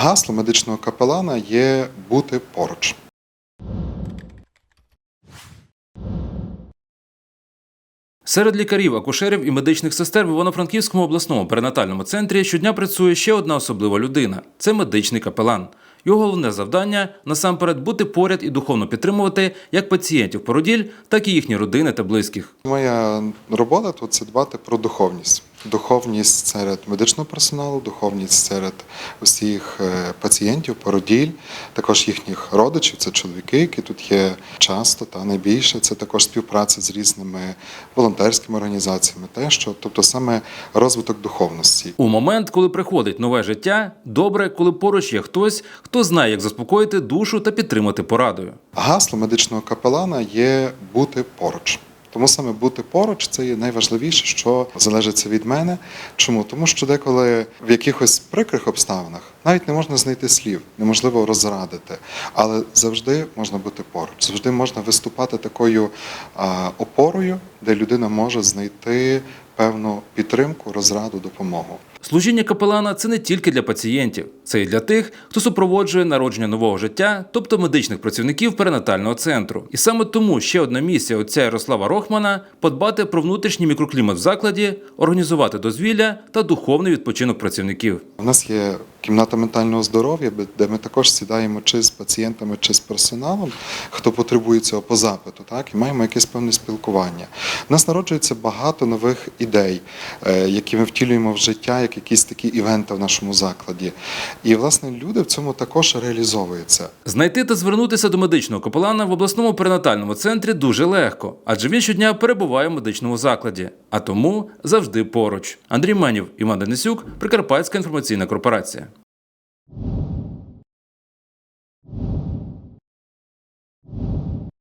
Гасло медичного капелана є бути поруч. Серед лікарів, акушерів і медичних сестер в Івано-Франківському обласному перинатальному центрі щодня працює ще одна особлива людина це медичний капелан. Його головне завдання насамперед бути поряд і духовно підтримувати як пацієнтів породіль, так і їхні родини та близьких. Моя робота тут це дбати про духовність. Духовність серед медичного персоналу, духовність серед усіх е, пацієнтів, породіль, також їхніх родичів, це чоловіки, які тут є часто та найбільше. Це також співпраця з різними волонтерськими організаціями. Те, що тобто саме розвиток духовності. У момент, коли приходить нове життя, добре, коли поруч є хтось, хто знає, як заспокоїти душу та підтримати порадою. Гасло медичного капелана є бути поруч. Тому саме бути поруч це є найважливіше, що залежиться від мене. Чому? Тому що деколи в якихось прикрих обставинах навіть не можна знайти слів, неможливо розрадити, але завжди можна бути поруч, завжди можна виступати такою опорою, де людина може знайти певну підтримку, розраду, допомогу. Служіння капелана це не тільки для пацієнтів, це і для тих, хто супроводжує народження нового життя, тобто медичних працівників перинатального центру. І саме тому ще одна місія отця Ярослава Рохмана подбати про внутрішній мікроклімат в закладі, організувати дозвілля та духовний відпочинок працівників. У нас є кімната ментального здоров'я, де ми також сідаємо чи з пацієнтами, чи з персоналом, хто потребує цього по запиту, так і маємо якесь певне спілкування. У нас народжується багато нових ідей, е, які ми втілюємо в життя, як якісь такі івенти в нашому закладі. І власне люди в цьому також реалізовуються. Знайти та звернутися до медичного капелана в обласному перинатальному центрі дуже легко, адже він щодня перебуває в медичному закладі, а тому завжди поруч. Андрій Манів, Іван Денисюк, Прикарпатська інформаційна корпорація.